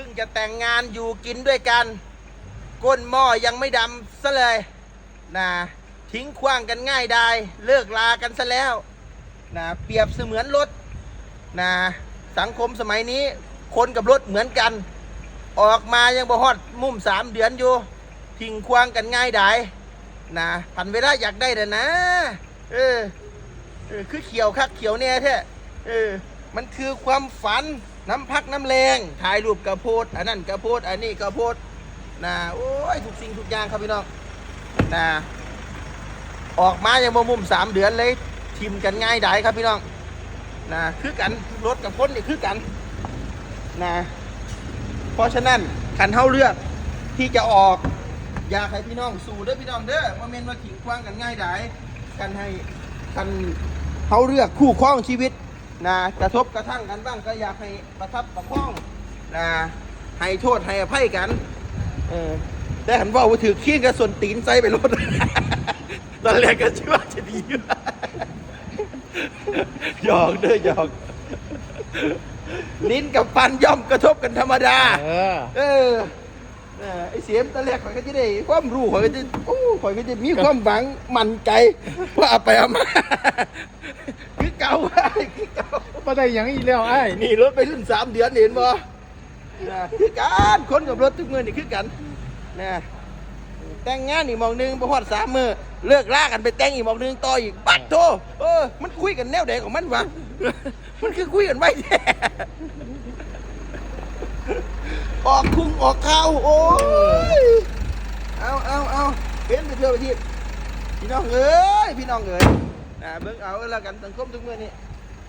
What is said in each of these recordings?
พิ่งจะแต่งงานอยู่กินด้วยกัน ก้นหม้อยังไม่ดำซะเลยนะทิ้งขว้างกันง่ายดายเลิกลากันซะแล้วนะเปรียบเสมือนรถนะสังคมสมัยนี้คนกับรถเหมือนกัน ออกมายังบ่ฮอดมุมสามเดือนอยู่ ทิ้งขว้างกันง่ายดายนะพันเวลาอยากได้เด้อนะ เออเออคือเขียวคักเขียวแน่แท้เออมันคือความฝัน น้ำพักน้ำแรงถ่ายรูปกระโพดอันนั้นกระโพดอันนี้กระโพดนะโอ้ยทุกสิ่งทุกอย่างครับพี่น้องนะออกมาอย่างมุมสามเดือนเลยทิมกันง่ายได้ครับพี่น้องนะคือกันรถกับคนนี่คือกันนะเพราะฉะนั้นขันเท้าเลือกที่จะออกอยากให้พี่น้องสู่เด้อพี่น้องเด้อว่าเมนว่าขิงคว้างกันง่ายได้กันให้กันเขาเลือกคู่ครองชีวิต นะกระทบกระทั่งกันบ้างก็อยากให้ประทับประคองนะให้โทษให้อภัยกัน เออแต่หันว่าว่าถือขี้กระส่วนตีนใจไปรถตอนแรกก็เชื่อว่าจะดีหยอกเด้อหยอก ลิ้นกับฟันย่อมกระทบกันธรรมดาเออเออ เออไอเสียมตอนแรกข่อยก็จะได้ความรู้ข่อยก็จะโอ้ข่อยก็จะมีความหวังมั่นใจว่าเอาไปเอามาคือเก่าคือเก่ามาได้หยังอีกแล้วไอ้นี่รถไปรุ่นสามเดือนเห็นบ่นะคือกันคนกับรถทุกมือนี่คือกันนะแต่งงานอีกหมองหนึงบ่ฮอดสามมือเลิกลากันไปแต่งอีกหมองหนึงต่ออีกบัดโตเออมันคุยกันแนวใดของมันวะ มันคือคุยกันไว้แท้ออกคุ้งออกข้าวโอ้ยเอาเอาเอาเป็นไปเที่ยวไปที่พี่น้องเอ้ยพี่น้องเอ้ย อ่าเบิ่งเอาแล้วกันสังคมทุกเมื่อนี่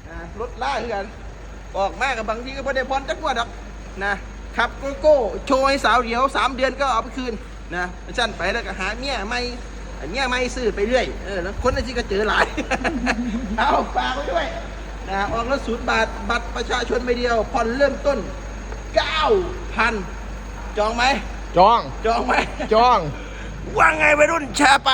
อ่ารถล่าคือกัน ออกมากับบางทีก็พอได้พรจักว่าดอกนะขับโกโก้โชว์ให้สาวเดียวสามเดือนก็เอาไปคืนนะฉันไปแล้วก็หาเมียไม่เมียไม่ซื้อไปเรื่อยเออแล้วคนนั้นที่ก็เจอหลายเอาฝากไว้ด้วยนะออกรถศูนย์บาทบัตรประชาชนใบเดียวผ่อนเริ่มต้น9,000จองไหมจอง จองไหมจอง ว่าไงวัยรุ่นแชร์ไป